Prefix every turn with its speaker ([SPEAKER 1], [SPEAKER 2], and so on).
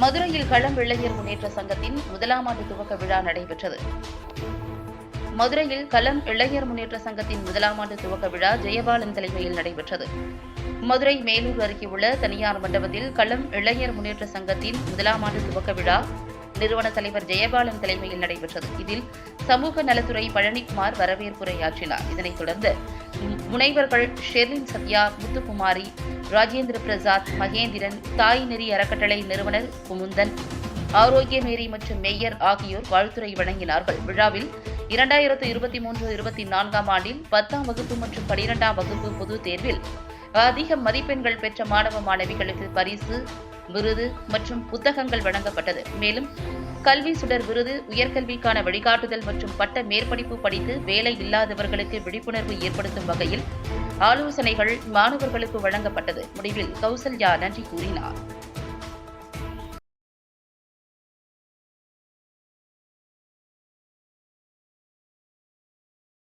[SPEAKER 1] மதுரையில் களம் இளைஞர் முன்னேற்ற சங்கத்தின் முதலாம் ஆண்டு துவக்க விழா நடைபெற்றது. மதுரையில் களம் இளைஞர் முன்னேற்ற சங்கத்தின் முதலாம் ஆண்டு துவக்க விழா ஜெயபாலன் தலைமையில் நடைபெற்றது. மதுரை மேலூர் அருகே உள்ள தனியார் மண்டபத்தில் களம் இளைஞர் முன்னேற்ற சங்கத்தின் முதலாம் ஆண்டு துவக்க விழா நிறுவன தலைவர் ஜெயபாலன் தலைமையில் நடைபெற்றது. இதில் சமூக நலத்துறை பழனிக்குமார் வரவேற்புரையாற்றினார். இதனைத் தொடர்ந்து முனைவர்கள் ஷெர்லின் சத்யா முத்துக்குமாரி ராஜேந்திர பிரசாத் மகேந்திரன் தாய் நெறி அறக்கட்டளை நிறுவனர் குமுந்தன் ஆரோக்கியமேரி மற்றும் மேயர் ஆகியோர் வாழ்த்துரை வழங்கினார்கள். விழாவில் இரண்டாயிரத்து இருபத்தி மூன்று இருபத்தி நான்காம் ஆண்டில் பத்தாம் வகுப்பு மற்றும் பனிரெண்டாம் வகுப்பு பொதுத் தேர்வில் அதிக மதிப்பெண்கள் பெற்ற மாணவ மாணவிகளுக்கு பரிசு விருது மற்றும் புத்தகங்கள் வழங்கப்பட்டது. மேலும் கல்வி சுடர் விருது உயர்கல்விக்கான வழிகாட்டுதல் மற்றும் பட்ட மேற்படிப்பு படித்து வேலை இல்லாதவர்களுக்கு விழிப்புணர்வு ஏற்படுத்தும் வகையில் ஆலோசனைகள் மாணவர்களுக்கு வழங்கப்பட்டது. முடிவில் கௌசல்யா நன்றி கூறினார்.